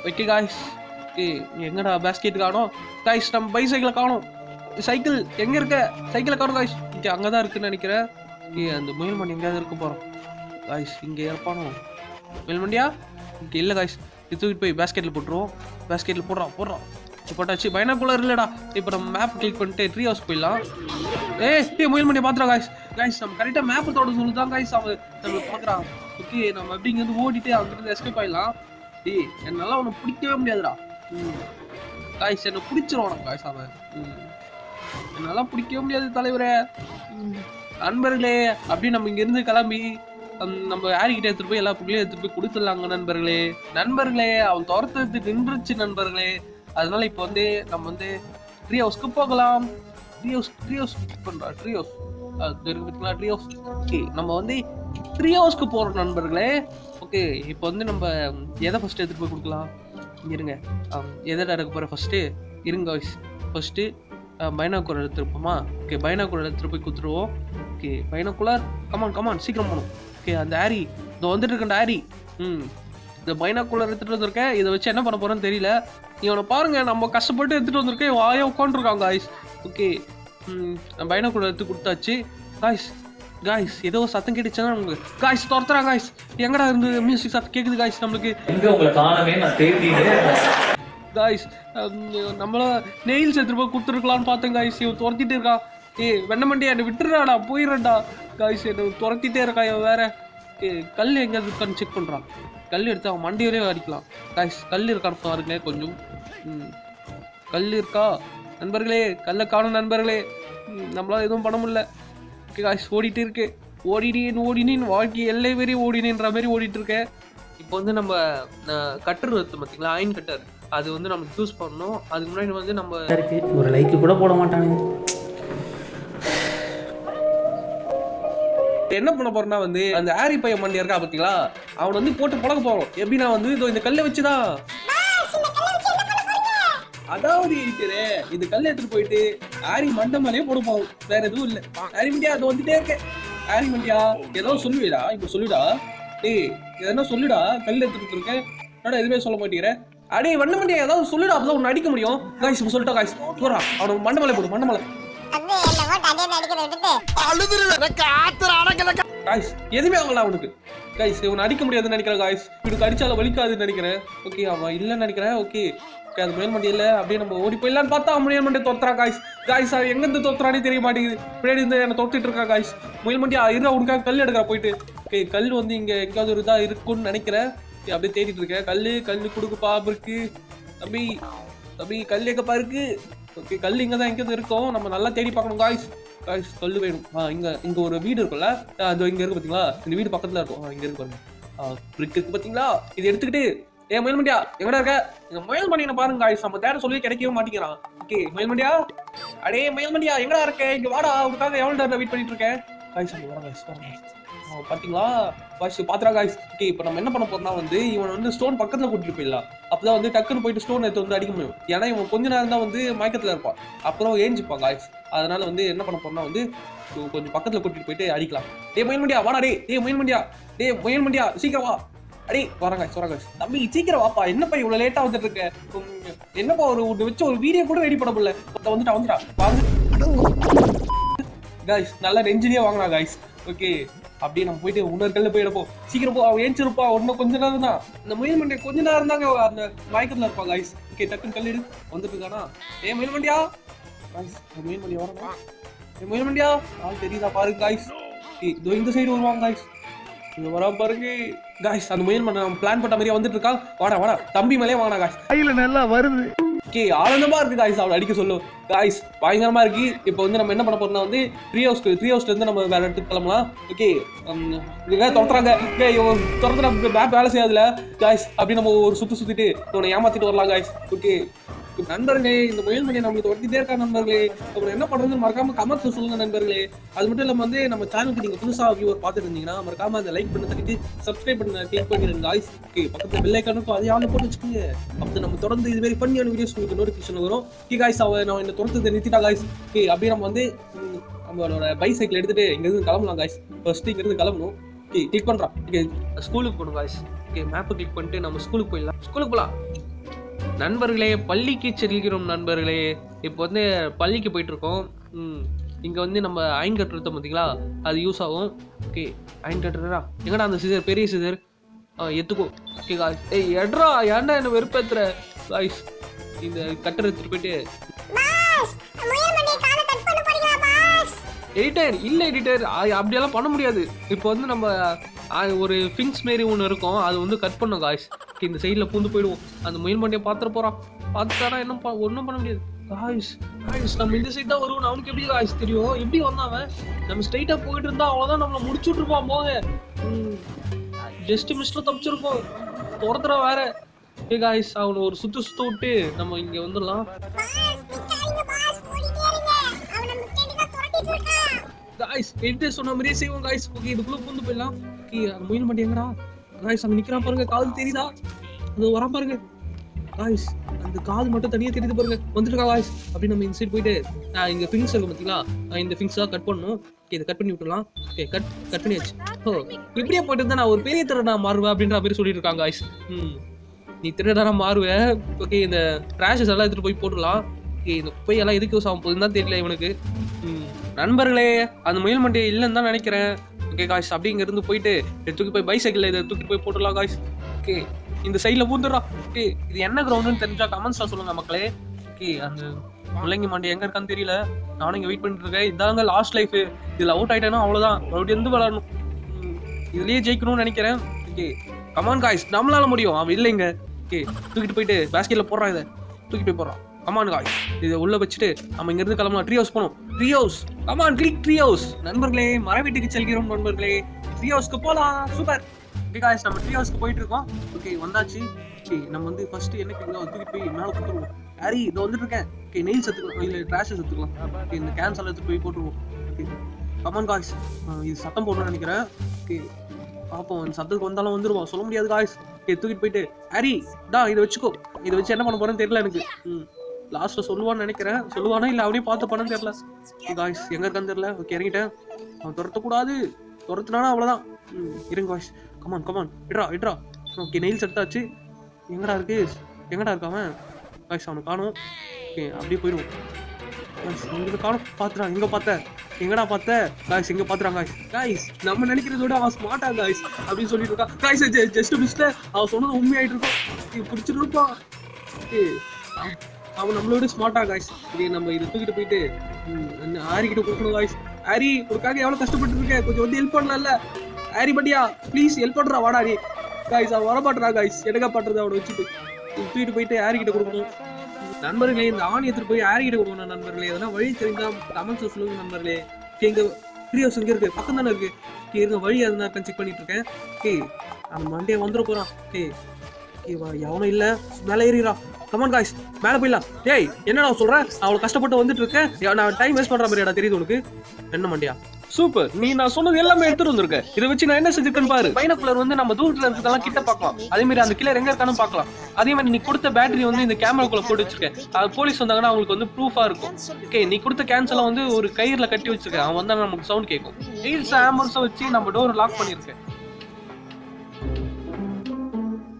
ஓகே காய்ஸ் இருக்கு. எங்கடா பேஸ்கெட் காணும்? காய்ஸ் நம்ம பைசைக்கிளை காணோம். சைக்கிள் எங்க இருக்க? சைக்கிளை காணும் காய்ஸ் இங்கே அங்கே தான் இருக்குன்னு நினைக்கிறேன் ஏ அந்த முயல் மணி எங்கேயாவது இருக்க போகிறோம் காய்ஸ் இங்கே இருப்பானோ முயல் மண்டியா இங்கே இல்லை காய்ஸ் இது தூக்கிட்டு போய் பேஸ்கெட்டில் போட்டுருவோம். பேஸ்கெட்டில் போடுறோம் போடுறோம் போட்டாச்சு. பைனாக்குலர் இல்லைடா. இப்போ நம்ம மேப் கிளிக் பண்ணிட்டு ட்ரீ ஹவுஸ் போயிடலாம். ஏ ஏ முயல் மண்டியா பார்த்துறோம் காய்ஸ் காய்ஸ் நம்ம கரெக்டாக மேப் தோட சொல்லி தான் காய்ஸ் அவன் நம்ம பார்க்குறான் ஓகே நம்ம அப்படிங்கிறது ஓடிட்டு அங்கிருந்து எஸ்கேப் ஆயிடலாம். ஏய் என்னால் அவனை பிடிக்கவே முடியாதுடா. காய்ஸ் என்ன பிடிச்சிருவான் காய்ஸ் அவன். ம். என்னால பிடிக்கவே முடியாது தலைவரே. நண்பர்களே அப்படியே நம்ம இங்க இருந்து கிளம்பி நம்ம ஹாரி கிட்ட எடுத்துட்டு போய் எல்லா புள்ளையும் எடுத்துட்டு போய் கொடுத்துடலாங்க நண்பர்களே. நண்பர்களே அவன் துரத்துறது நின்றுச்சு நண்பர்களே. அதனால இப்போ வந்து நம்ம வந்து ட்ரீ ஹவுஸ்க்கு போகலாம். ட்ரீ ஹவுஸ் ட்ரீ ஹவுஸ் பண்றா ட்ரீ ஹவுஸ் பார்த்தீங்களா ட்ரீ ஹவுஸ் ஓகே நம்ம வந்து ட்ரீ ஹவுஸ்க்கு போறோம் நண்பர்களே. ஓகே இப்போ வந்து நம்ம எதை ஃபர்ஸ்ட் எடுத்துட்டு போய் கொடுக்கலாம்? இருங்க. ஆம், எதை போகிற ஃபஸ்ட்டு இருங்க இருங்க ஃபஸ்ட்டு பைனாக்குலர் எடுத்துருப்போமா? ஓகே பைனாக்குலர் எடுத்துகிட்டு போய் கொடுத்துருவோம் ஓகே பைனாக்குலர் கமான் கமான் சீக்கிரம் போகணும். ஓகே அந்த ஆரி இந்த வந்துட்டு இருக்க ஆரி ம். இந்த பைனாக்குலர் எடுத்துகிட்டு வந்திருக்கேன். இதை வச்சு என்ன பண்ண போகிறேன்னு தெரியல. இவனை பாருங்க நம்ம கஷ்டப்பட்டு எடுத்துகிட்டு வந்திருக்கேன். வாய உட்காந்துருக்காங்க ஐஸ் ஓகே பைனாக்குலர் எடுத்து கொடுத்தாச்சு. ஐஸ் காய்ஸ் ஏதோ சத்தம் கேட்டுச்சுன்னா நமக்கு காய்ஸ் துரத்துறா காய்ஸ் எங்கடா இருந்து மியூசிக் சத்தம் கேக்குது காய்ஸ் நம்மளுக்கு? எங்க உங்களை காணவே நான் தேடினே காய்ஸ் நம்மள நெயில்ஸ் எடுத்துட்டு போய் கொடுத்துருக்கலாம்னு பார்த்தேன் காய்ஸ் இவன் துரத்திட்டு இருக்கான் ஏய் வெண்ணமண்டி என்னை விட்டுறாடா போயிடுறேன்டா. காய்ஸ் என்னை துரத்திட்டே இருக்கா இவன் வேற. ஏய் கல் எங்க இருக்கான்னு செக் பண்றான். கல் எடுத்து அவன் மண்டியிலே அடிக்கலாம். காய்ஸ் கல் இருக்கான்னு பாருங்களேன் கொஞ்சம். கல் இருக்கா? நண்பர்களே கல்லை காணும் நண்பர்களே. நம்மளால எதுவும் பண்ண முடியல. காய்ஸ் ஓடிட்டு இருக்கு. ஓடினேன் ஓடினேன். வாழ்க்கை எல்லை வரை ஓடினேன்ற மாதிரி ஓடிட்டு இருக்கேன் இப்போ வந்து நம்ம கட்டர் வருது பார்த்தீங்களா அயன் கட்டர். அது வந்து நம்ம யூஸ் பண்ணணும். அதுக்கு முன்னாடி வந்து நம்ம இருக்கு. ஒரு லைக்கு கூட போட மாட்டானுங்க. என்ன பண்ண போறோம்னா வந்து அந்த ஆரி பையன் மண்டி இருக்கா பாத்தீங்களா? அவன் வந்து போட்டு பழக போறோம். எப்படின்னா வந்து இதோ இந்த கல்லை வச்சுதான். அதாவது இருக்கிறே இந்த கல்லை எடுத்துட்டு போயிட்டு ஆரி மண்டை மேலேயே போட போறோம் வேற எதுவும் இல்ல. ஆரி மண்டியா அது வந்துட்டே இருக்கேன் ஆரி மண்டியா ஏதோ சொல்லுவீடா இப்ப சொல்லுடா. டேய் எதனா சொல்லுடா கல் எடுத்துட்டு இருக்கேன். என்னடா எதுவுமே சொல்ல மாட்டேங்கிற? அடே வண்ண மண்டியா ஏதாவது சொல்லுடா அப்பதான் உன்னை அடிக்க முடியும். காய்ஸ் இப்ப சொல்லிட்டா காய்ஸ் போறா அவனுக்கு மண்டை மேலே போடு மண்டை மேலே. வந்து என்னமோ தண்ணியை நடிக்கிறத விட்டுட்டு. காய்ஸ் எதுவுமே ஆகல அவனுக்கு காய்ஸ் இவனை அடிக்க முடியாதுன்னு நினைக்கிறேன் காய்ஸ் இவனுக்கு அடிச்சால வலிக்காதுன்னு நினைக்கிறேன். ஓகே அவன் இல்லைன்னு நினைக்கிறேன் ஓகே ஓகே அது மேல் மண்டி இல்லை அப்படியே நம்ம ஓடி போயிடலான்னு பார்த்தா முயல் மண்டி தோத்துறா காய்ஸ் காய்ஸ் அது எங்கேருந்து தொத்துறானே தெரிய மாட்டேங்குது. பின்னாடி இருந்து என்ன தொத்திட்டு இருக்கா காய்ஸ் முயல் மண்டி இருந்தால் உனக்காக கல் எடுக்கா போயிட்டு. ஓகே கல் வந்து இங்கே எங்கேயாவது ஒரு இதாக இருக்கும்னு நினைக்கிறேன். அப்படியே தேடிட்டு இருக்கேன். கல் கல் கொடுக்குப்பா இருக்கு தம்பி தம்பி கல் எங்கப்பா இருக்கு ஓகே கல் இங்கே தான் எங்கேயாவது இருக்கும். நம்ம நல்லா தேடி பார்க்கணும் காய்ஸ் காய்ஸ் கல் வேணும். ஆ இங்கே இங்கே ஒரு வீடு இருக்கும்ல. அது இங்கே இங்க இருக்கு இந்த வீடு பக்கத்தில் இருக்கும். இங்கே இருக்கு பாருங்க. ஆ இருக்கு பார்த்தீங்களா இது எடுத்துக்கிட்டு ஏ முயல் மண்டியா எங்கடா இருக்க? இந்த முயல் மண்டியனை பாருங்க காய்ஸ் நம்ம தேட சொல்லி கிடைக்கவே மாட்டேங்கிறான். ஓகே முயல் மண்டியா? அடே முயல் மண்டியா எங்கடா இருக்க? இங்க வாடா உனக்காக எவ்வளவு நேரம் வெயிட் பண்ணிட்டு இருக்கேன்? காய்ஸ் வர வரேன் காய்ஸ் வரேன் பாத்தீங்களா? காய்ஸ் பாத்திரா காய்ஸ் ஓகே இப்போ நம்ம என்ன பண்ண போறோம்னா வந்து இவன் வந்து ஸ்டோன் பக்கத்துல கூட்டிட்டு போயிடலாம். அப்பதான் வந்து டக்குன்னு போயிட்டு ஸ்டோன் எடுத்து வந்து அடிக்க முடியும். ஏன்னா இவன் கொஞ்ச நேரம் தான் வந்து மயக்கத்துல இருப்பான். அப்புறம் ஏஞ்சிப்பான் காய்ஸ் அதனால வந்து என்ன பண்ண போறோம்னா வந்து கொஞ்சம் பக்கத்துல கூட்டிட்டு போயிட்டு அடிக்கலாம். டேய் முயல் மண்டியா வாடா டேய். டேய் முயல் மண்டியா டேய் முயல் மண்டியா சீக்கிரம் வா. அடி வரங்க வரங்க தம்பி சீக்கிரம் வாப்பா. என்னப்பா இவ்வளவு லேட்டா வந்துட்டு இருக்க என்னப்பா ஒரு ஒண்ணு வச்சு ஒரு வீடியோ கூட ரெடி பண்ண முடியல. வந்துட்டா வந்துட்டா. வாங்க காய்ஸ் நல்ல நெஞ்சிலேயே வாங்கினா காய்ஸ் ஓகே அப்படியே நம்ம போயிட்டு உணர்கள்ல போய் எடுப்போம். சீக்கிரம் போ அவன் ஏஞ்சிருப்பா. இன்னும் கொஞ்ச நேரம் தான். இந்த முயல் மண்டியை கொஞ்ச நேரம் தாங்க அந்த மயக்கத்துல இருப்பா காய்ஸ் ஓகே டக்குன்னு கல்லிடு வந்துட்டு இருக்கானா? ஏ முயல் மண்டியா காய்ஸ் முயல் மண்டியா வரணும் ஏ முயல் மண்டியா ஆள் தெரியுதா? பாருங்க காய்ஸ் இதோ இந்த சைடு வருவாங்க காய்ஸ் இங்க வரா பாருங்க. காய்ஸ் அந்த முயல் மண்டை நம்ம பிளான் பண்ண மாதிரியே வந்துட்டு இருக்கான். வாடா வாடா. தம்பி மேலே வாடா காய்ஸ் கையில நல்லா வருது. ஓகே ஆனந்தமா இருக்கு காய்ஸ் அவளை அடிக்க சொல்லு. காய்ஸ் பயங்கரமா இருக்கு. இப்போ வந்து நம்ம என்ன பண்ண போறோம்னா வந்து த்ரீ ஹவுஸ்க்கு த்ரீ ஹவுஸ்ல இருந்து நம்ம வேற இடத்துக்கு கிளம்பலாம். ஓகே துரத்துறாங்க. துரத்து நம்ம பேக் வேலை செய்யாதுல காய்ஸ் அப்படி நம்ம ஒரு சுத்து சுத்திட்டு உன்னை ஏமாத்திட்டு வரலாம் காய்ஸ் ஓகே நண்பர்களே இந்த முயல் மணி நம்மளுக்கு ஒட்டிட்டே இருக்கா நண்பர்களே. அப்புறம் என்ன பண்றதுன்னு மறக்காம கமெண்ட்ஸ் சொல்லுங்க நண்பர்களே. அது மட்டும் இல்லாம வந்து நம்ம சேனலுக்கு நீங்க புதுசா வியூவர் பார்த்துட்டு இருந்தீங்கன்னா மறக்காம அந்த லைக் பண்ண தட்டிட்டு சப்ஸ்கிரைப் பண்ண கிளிக் பண்ணிடுங்க காய்ஸ் ஓகே பக்கத்துல பெல் ஐக்கானுக்கும் அதே ஆளு போட்டு வச்சுக்கோங்க. அப்போ நம்ம தொடர்ந்து இது மாதிரி பண்ணியான வீடியோஸ் உங்களுக்கு நோட்டிஃபிகேஷன் வரும். ஓகே காய்ஸ் அவ நான் இந்த தொடர்ந்து நிறுத்திட்டா காய்ஸ் ஓகே அப்படியே நம்ம வந்து நம்மளோட பைசைக்கிள் எடுத்துட்டு இங்கிருந்து கிளம்பலாம் காய்ஸ் ஃபர்ஸ்ட் இங்கிருந்து கிளம்பணும். ஓகே கிளிக் பண்ணுறான் ஓகே ஸ்கூலுக்கு போகணும் காய்ஸ் ஓகே மேப்பை கிளிக் பண்ணிட்டு நம்ம ஸ்கூலுக்கு போயிடலாம். ஸ்கூலுக்கு போகலாம் நண்பர்களே பள்ளிக்கு செல்கிறோம் நண்பர்களே. இப்போ வந்து பள்ளிக்கு போயிட்டு இருக்கோம் ம் இங்கே வந்து நம்ம அயன் கட்டுறது பார்த்தீங்களா? அது யூஸ் ஆகும். ஓகே அயன் கட்டுறா எங்கடா அந்த சிசர் பெரிய சிசர் ஆ எடுத்துக்கோ ஓகே காய்ஸ் ஏய் எட்ரா ஏன்டா என்ன வெறுப்பேத்துற? காய்ஸ் இந்த கட்டர் எடுத்துட்டு போயிட்டு. எடிட்டர் இல்லை எடிட்டர் அப்படியெல்லாம் பண்ண முடியாது. இப்போ வந்து நம்ம ஒரு ஃபிங்ஸ் மாரி ஒன்று இருக்கும். அது வந்து கட் பண்ணும் காய்ஸ் இந்த சைடில் பூந்து போயிடுவோம். அந்த முயல் மண்டியை பார்த்துட்டு போகிறான் பார்த்துட்டாரா என்ன ஒன்றும் பண்ண முடியாது. காய்ஸ் காய்ஸ் நம்ம இந்த சைடு தான் வருவோம். அவனுக்கு எப்படி காய்ஸ் தெரியும்? எப்படி வந்தான் அவன்? நம்ம ஸ்ட்ரைட்டாக போயிட்டு இருந்தா அவ்வளோதான் நம்மளை முடிச்சு விட்ருப்பான் போங்க. ஜஸ்ட் மிஸ்டில் தப்பிச்சிருப்போம். துரத்துற வேற. ஏ காய்ஸ் அவனை ஒரு சுத்து சுத்த விட்டு நம்ம இங்கே வந்துடலாம். காய்ஸ் எட்டு சொன்ன மாதிரியே செய்வோம் காய்ஸ் ஓகே இதுக்குள்ள பூந்து போயிடலாம். ஓகே அங்கே முயல் மாட்டேங்கடா காய்ஸ் அங்கே நிக்கிறான் பாருங்க காது தெரியுதா? அது வரான் பாருங்க. காய்ஸ் அந்த காது மட்டும் தனியாக தெரியுது பாருங்க. வந்துட்டுக்கா காய்ஸ் அப்படி நம்ம இந்த சைடு போயிட்டு இந்த ஃபிங்ஸ் இருக்கு பார்த்தீங்களா இந்த ஃபிங்ஸ் தான் கட் பண்ணணும் ஓகே இதை கட் பண்ணி விட்டுலாம் ஓகே கட் கட் பண்ணியாச்சு. ஓ இப்படியே போயிட்டு இருந்தா நான் ஒரு பெரிய திருடனா மாறுவேன் அப்படின்ற மாதிரி சொல்லிட்டு இருக்காங்க காய்ஸ் ம். நீ திருடனா மாறுவேன் ஓகே இந்த ட்ராஷஸ் எல்லாம் எடுத்துட்டு போய் போட்டுடலாம். ஓகே இந்த குப்பையெல்லாம் எதுக்கு யூஸ் ஆகும்? போகுதுன்னு தான் தெரியல இவனுக்கு. ம். நண்பர்களே அந்த முயல் மண்டி இல்லைன்னு தான் நினைக்கிறேன். ஓகே காய்ஸ் அப்படி இங்கேருந்து போயிட்டு தூக்கி போய் பைசைக்கிள் இதை தூக்கி போய் போட்டுடலாம் காய்ஸ் ஓகே இந்த சைடில் பூந்துடுறா ஓகே இது என்ன கிரவுண்டுன்னு தெரிஞ்சா கமெண்ட்ஸ்ல சொல்லுங்க மக்களே. ஓகே அந்த முள்ளங்கி மண்டி எங்கே இருக்கான்னு தெரியல. நானும் இங்கே வெயிட் பண்ணிட்டு இருக்கேன். இதாங்க லாஸ்ட் லைஃப் இதில் அவுட் ஆகிட்டேன்னா அவ்வளோதான் மறுபடியும் இருந்து விளாடணும் இதுலேயே ஜெயிக்கணும்னு நினைக்கிறேன். ஓகே கமான் காய்ஸ் நம்மளால முடியும். அவன் இல்லைங்க. ஓகே தூக்கிட்டு போயிட்டு பேஸ்கெட்டில் போடுறான் இதை. தூக்கிட்டு போய் போடுறான். கமான் காய்ஸ் இதை உள்ள வச்சுட்டு நம்ம இங்கேருந்து கிளம்பலாம். ட்ரீ ஹவுஸ் போனோம். Tree house come on click tree house நண்பர்களே மர வீட்டுக்கு செல்கிறோம் நண்பர்களே. ட்ரீ ஹவுஸ்க்கு போகலாம் சூப்பர் ஓகே காய்ஸ் நம்ம ட்ரீ ஹவுஸ்க்கு போயிட்டு இருக்கோம் ஓகே வந்தாச்சு. ஓகே நம்ம வந்து ஃபர்ஸ்ட் என்ன கேட்கலாம் தூக்கிட்டு போய் மேலே கொடுத்துருவோம் ஹாரி இதை வந்துட்டு இருக்கேன். ஓகே நெயில் எடுத்துக்கலாம். இல்லை ட்ராஷஸ் சத்துக்கலாம் ஓகே இந்த கேன்சல் எல்லாம் எடுத்து போய் போட்டுருவோம். ஓகே கமான் காய்ஸ் இது சத்தம் போடணும்னு நினைக்கிறேன். ஓகே பார்ப்போம் இந்த சத்தத்துக்கு வந்தாலும் வந்துருவோம். சொல்ல முடியாது காய்ஸ் ஓகே தூக்கிட்டு போயிட்டு ஹாரி டா இதை வச்சுக்கோ. இதை வச்சு என்ன பண்ண போறேன்னு தெரியல எனக்கு. ம். லாஸ்ட்டில் சொல்லுவான்னு நினைக்கிறேன். சொல்லுவானா இல்லை அவனே பார்த்து பண்ணு தெரியல. காய்ஸ் எங்கே இருக்கான்னு தெரியல. ஓகே இறங்கிட்டேன். அவன் துரத்தக்கூடாது துரத்துனானா அவ்வளோதான் ம் இருங்க guys come on come on இட்ரா இட்ரா ஓகே நெயில்ஸ் எடுத்தாச்சு. எங்கடா இருக்கு? எங்கடா இருக்காவன் காய்ஸ் அவனை காணும். ஓகே அப்படியே போயிடுவோம். காய்ஸ் இங்க காணும். பார்த்துடா எங்கே பார்த்த. எங்கடா பார்த்த? காய்ஸ் எங்க பார்த்துறான் காய்ஸ் காய்ஸ் நம்ம நினைக்கிறத விட அவன் ஸ்மார்ட்டா காய்ஸ் அப்படின்னு சொல்லிட்டு இருக்கா காய்ஸ் ஜஸ்ட் மிஸ்ல அவன் சொன்னது உண்மையாயிட்டு இருக்கும். பிடிச்சிட்டு இருப்பான் ஏய், அவன் நம்மளோட ஸ்மார்ட்டா காய்ஸ் இது நம்ம இதை தூக்கிட்டு போயிட்டு ம், ஆரி கிட்ட கொடுக்கணும் காய்ஸ் ஆரி உனக்காக எவ்வளவு கஷ்டப்பட்டு இருக்கேன் கொஞ்சம் வந்து ஹெல்ப் பண்ணலாம்ல. ஆரி பட்டியா ப்ளீஸ் ஹெல்ப் பண்றா வாடா நீ. காய்ஸ் அவன் வரமாட்டா காய்ஸ் எனக்கா பண்றது அவனை வச்சுட்டு? தூக்கிட்டு போயிட்டு ஆரி கிட்ட கொடுக்கணும். நண்பர்களே இந்த ஆணி எடுத்துட்டு போய் ஆரி கிட்ட கொடுக்கணும் நண்பர்களே. எதனா வழி தெரிந்தா கமெண்ட்ஸ் சொல்லுங்க நண்பர்களே. எங்க த்ரீ ஹவுஸ் இங்கே இருக்கு பக்கம் தானே இருக்கு. Okay, இருங்க வழி அதை நான் செக் பண்ணிட்டு இருக்கேன். ஓகே அவன் மண்டே வந்துட போறான். ஓகே ஓகேவா எவனும் இல்லை. மேலே ஏறிடா. கமான் காய்ஸ் மேலே போயிடலாம். ஏய் என்னடா சொல்ற? அவ்வளோ கஷ்டப்பட்டு வந்துட்டு இருக்கேன் நான் டைம் வேஸ்ட் பண்ற மாதிரியாடா தெரியுது உனக்கு? என்ன மண்டியா? சூப்பர் நீ நான் சொன்னது எல்லாமே எடுத்துட்டு வந்திருக்க. இதை வச்சு நான் என்ன செஞ்சிருக்கேன்னு பாரு. பைனக்குலர் வந்து நம்ம தூரத்துல இருக்கிறதெல்லாம் கிட்ட பார்க்கலாம். அதே மாதிரி அந்த கிளர் எங்க இருக்கான்னு பார்க்கலாம். அதே மாதிரி நீ கொடுத்த பேட்டரி வந்து இந்த கேமராக்குள்ள போட்டு வச்சிருக்கேன். அது போலீஸ் வந்தாங்கன்னா அவங்களுக்கு வந்து ப்ரூஃபா இருக்கும். ஓகே நீ கொடுத்த கேன்சலை வந்து ஒரு கயிறுல கட்டி வச்சிருக்கேன். அவன் வந்தா நமக்கு சவுண்ட் கேட்கும். ஹீல்ஸ் ஆம்பர்ஸை வச்சு நம்ம டோர் லாக் பண்ணியிருக்கேன்.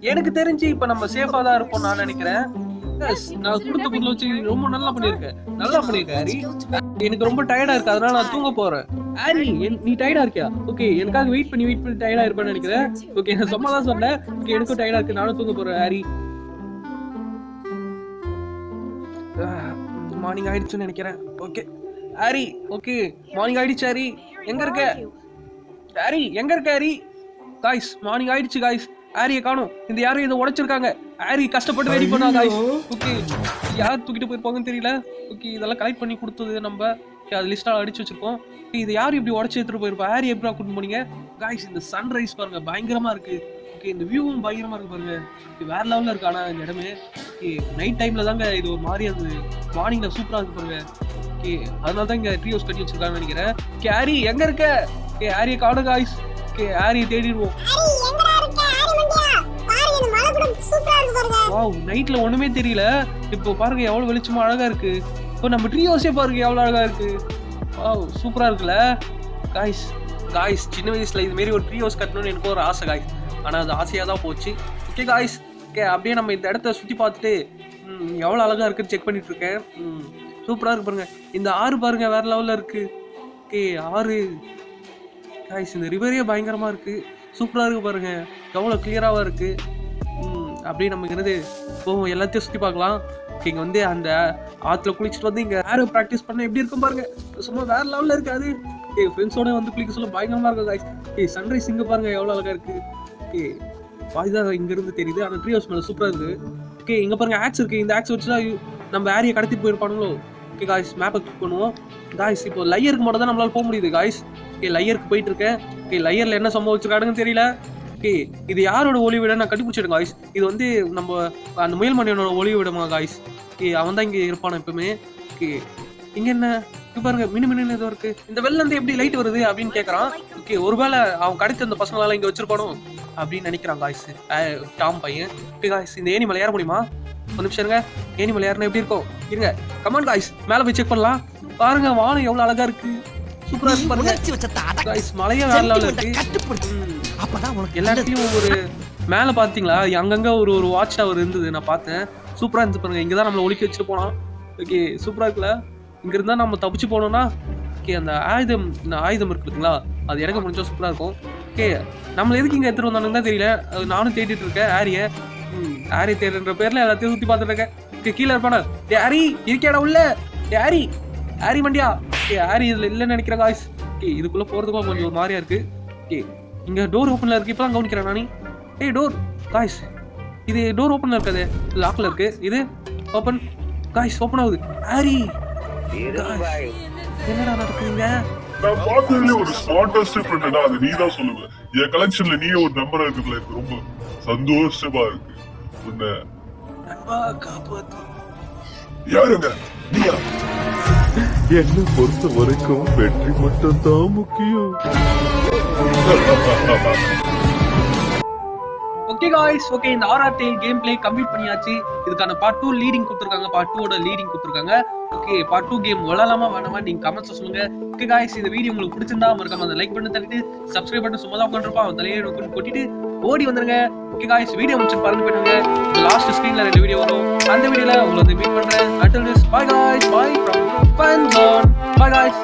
எனக்கு தெரிஞ்சு இப்ப நம்ம சேஃபா தான் இருப்போம் நான் நினைக்கிறேன். நான் கொடுத்த பொருள் வச்சு ரொம்ப நல்லா பண்ணிருக்கேன் நல்லா பண்ணிருக்கேன் ஹாரி. எனக்கு ரொம்ப டயர்டா இருக்கு அதனால நான் தூங்க போறேன். ஹாரி என்- நீ டயர்டா இருக்கியா? ஓகே எனக்காக வெயிட் பண்ணி வெயிட் பண்ணி டயர்டா இருப்பேன்னு நினைக்கிறேன். ஓகே நான் சும்மா தான் சொன்னேன். ஓகே எனக்கும் டயர்டா இருக்கு நானும் தூங்க போறேன் ஹாரி. மார்னிங் ஆயிடுச்சுன்னு நினைக்கிறேன். ஓகே ஹாரி ஓகே மார்னிங் ஆயிடுச்சு ஹாரி. எங்க இருக்க? ஹாரி எங்க இருக்க ஹாரி? காய்ஸ் மார்னிங் ஆயிடுச்சு காய்ஸ் ஹாரியை காணும். இந்த யாரும் இதை உடைச்சிருக்காங்க. ஹாரி கஷ்டப்பட்டு ரெடி பண்ணா காய்ஸ் ஓகே யார் தூக்கிட்டு போயிருப்பாங்கன்னு தெரியல. ஓகே இதெல்லாம் கலெக்ட் பண்ணி கொடுத்தது நம்ம. அது லிஸ்டாக அடிச்சு வச்சிருக்கோம். இது யார் இப்படி உடச்சி எடுத்துட்டு போயிருப்பா? ஹாரி எப்படி கூட்டிட்டு போனீங்க? காய்ஸ் இந்த சன்ரைஸ் பாருங்க பயங்கரமா இருக்கு. ஓகே இந்த வியூவும் பயங்கரமா இருக்கு பாருங்க. வேற லெவல்ல இருக்கு ஆனா இந்த இடமே. ஓகே நைட் டைம்ல தாங்க இது ஒரு மாதிரி அது மார்னிங்ல சூப்பரா இருக்கு பாருங்க. ஓகே அதனால தான் இங்க ட்ரீ ஹவுஸ் கட்டி வச்சிருக்காங்கன்னு நினைக்கிறேன். ஓகே ஹாரி எங்க இருக்க? ஓகே ஹாரியை காணு காய்ஸ் ஓகே ஹாரியை தேடிடுவோம். வாவ் நைட்ல ஒண்ணுமே தெரியல. இப்போ பாருங்க எவ்வளவு வெளிச்சமா அழகா இருக்கு. இப்போ நம்ம ட்ரீ ஹவுஸே பாருங்க எவ்வளவு அழகா இருக்கு. வாவ் சூப்பரா இருக்குல்ல? காய்ஸ் காய்ஸ் சின்ன வயசுல இது மாரி ஒரு ட்ரீ ஹவுஸ் கட்டணும்னு எனக்கு ஒரு ஆசை காய்ஸ் ஆனா அது ஆசையா தான் போச்சு. ஓகே காய்ஸ் ஓகே அப்படியே நம்ம இந்த இடத்த சுத்தி பார்த்துட்டு எவ்வளோ எவ்வளவு அழகா இருக்குன்னு செக் பண்ணிட்டு இருக்கேன். சூப்பரா இருக்கு பாருங்க. இந்த ஆறு பாருங்க வேற லெவல்ல இருக்கு. ஓகே ஆறு. காய்ஸ் இந்த ரிவரே பயங்கரமா இருக்கு. சூப்பரா இருக்கு பாருங்க. எவ்வளவு கிளியராவா இருக்கு. அப்படியே நம்ம இருந்து போவோம். எல்லாத்தையும் சுற்றி பார்க்கலாம். இங்கே வந்து அந்த ஆற்றுல குளிச்சுட்டு வந்து இங்கே ஏரோ ப்ராக்டிஸ் பண்ண எப்படி இருக்கும் பாருங்க. சும்மா வேற லெவலில் இருக்காது. ஏ ஃப்ரெண்ட்ஸோட வந்து குளிக்க சொல்ல பயங்கரமாக இருக்கும் காய்ஸ் ஏ சன்ரைஸ் இங்கே பாருங்க எவ்வளோ அழகா இருக்குது ஏ பாய்தான் இங்கேருந்து தெரியுது. அந்த ட்ரீ ஹவுஸ் மேலே சூப்பராக இருக்குது ஓகே இங்கே பாருங்க ஆக்ஸ் இருக்குது இந்த ஆக்ஸ் வச்சு தான் நம்ம ஏரியை கடத்திட்டு போயிருப்பானுங்களோ. ஓகே காய்ஸ் மேப்பை கிளிக் பண்ணுவோம். காய்ஸ் இப்போ லையருக்கு மட்டும் தான் நம்மளால போக முடியுது காய்ஸ் ஓகே லையருக்கு போயிட்டு இருக்கேன். ஓகே லையரில் என்ன சம்பவிச்சிருக்கானுன்னு தெரியல. ஓகே இது யாரோட ஒளி விட நான் கண்டுபிடிச்சிடுங்க காய்ஸ் இது வந்து நம்ம அந்த முயல் மணியனோட ஒளி விடமா காய்ஸ் ஓகே அவன் தான் இங்க இருப்பான் எப்பவுமே. ஓகே இங்க என்ன? இங்க பாருங்க மினு மினு ஏதோ இருக்கு. இந்த வெளில இருந்து எப்படி லைட் வருது அப்படின்னு கேக்குறான். ஓகே ஒருவேளை அவன் கடத்தி அந்த பசங்களெல்லாம் இங்க வச்சிருப்பானோ அப்படின்னு நினைக்கிறான் காய்ஸ் டாம் பையன். ஓகே காய்ஸ் இந்த ஏனி மலை ஏற முடியுமா? ஒரு நிமிஷம் இருங்க. ஏனி மலை ஏறினா எப்படி இருக்கும்? இருங்க. கமான் காய்ஸ் மேல போய் செக் பண்ணலாம். பாருங்க வானம் எவ்வளவு அழகா இருக்கு. சூப்பரா இருக்கு பாருங்க. மலையே வேற sentiment-அ இருக்கு. அப்பதான் உனக்கு எல்லா ஒரு மேல பாத்தீங்களா? அங்கங்க ஒரு ஒரு வாட்ச் டவர் இருந்தது நான் பார்த்தேன். சூப்பரா இருந்துச்சு பாருங்க. இங்கதான் நம்மள ஒழிக்க வச்சுட்டு போனோம் ஓகே சூப்பரா இருக்குல்ல? இங்க இருந்தா நம்ம தப்பிச்சு போனோம்னா ஓகே அந்த ஆயுதம் இந்த ஆயுதம் இருக்கு பாத்தீங்களா? அது இறங்க முடிஞ்சா சூப்பரா இருக்கும். ஓகே நம்மள எதுக்கு இங்க எடுத்துட்டு வந்தானுன்னு தான் தெரியல. அது நானும் தேடிட்டு இருக்கேன் ஆரிய ஆரி தேடுன்ற பேர்ல எல்லாத்தையும் சுத்தி பார்த்துட்டு இருக்கேன். கீழே இருப்பானா? ஏ ஆரி இருக்கியாடா உள்ள? ஏ ஆரி ஆரி மண்டியா? ஏ ஆரி இதுல இல்லைன்னு நினைக்கிறேன் காய்ஸ் ஓகே இதுக்குள்ள போறதுக்கும் கொஞ்சம் ஒரு மாதிரியா இருக்கு. ஓகே இங்க டோர் ஓப்பன்ல இருக்கு. இப்பதான் கவனிக்கிறேன் நானி. ஏய் டோர் காய்ஸ் இது டோர் ஓப்பன்ல இருக்காது. லாக்ல இருக்கு. இது ஓப்பன் காய்ஸ் ஓப்பன் ஆகுது. ஹாரி என்னடா நடக்குதுங்க? நான் பார்த்ததுல ஒரு ஸ்மார்ட்டஸ்ட் ஃப்ரெண்ட்னா அது நீ தான் சொல்லுவேன் என் கலெக்ஷன்ல நீ ஒரு நம்பர் இருக்கிறதுல எனக்கு ரொம்ப சந்தோஷமா இருக்கு. உன்னை யாருங்க? நீயா? என்னை பொறுத்த வரைக்கும் வெற்றி மட்டும் தான் முக்கியம். ஓகே காய்ஸ் ஓகே இந்த ஆர்ஆர் கேம் பிளே கம்ப்ளீட் பண்ணியாச்சு. இதுக்கான பார்ட் டூ லீடிங் கொடுத்துருக்காங்க. பார்ட் டூவோட லீடிங் கொடுத்துருக்காங்க. ஓகே பார்ட் டூ கேம் விளாடலாமா வேணாமா நீங்க கமெண்ட்ஸ் சொல்லுங்க. ஓகே காய்ஸ் இந்த வீடியோ உங்களுக்கு பிடிச்சிருந்தா மறக்காம அந்த லைக் பண்ணி தள்ளிட்டு சப்ஸ்கிரைப் பண்ணி சும்மா தான் உட்காந்துருப்பான் அவன் தலையை கொட்டிட்டு ஓடி வந்துருங்க. ஓகே காய்ஸ் வீடியோ முடிச்சு பாருங்க போயிடுங்க. லாஸ்ட் ஸ்க்ரீன்ல ரெண்டு வீடியோ வரும். அந்த வீடியோல உங்களை வந்து மீட் பண்றேன். Until this bye guys bye from fun zone bye guys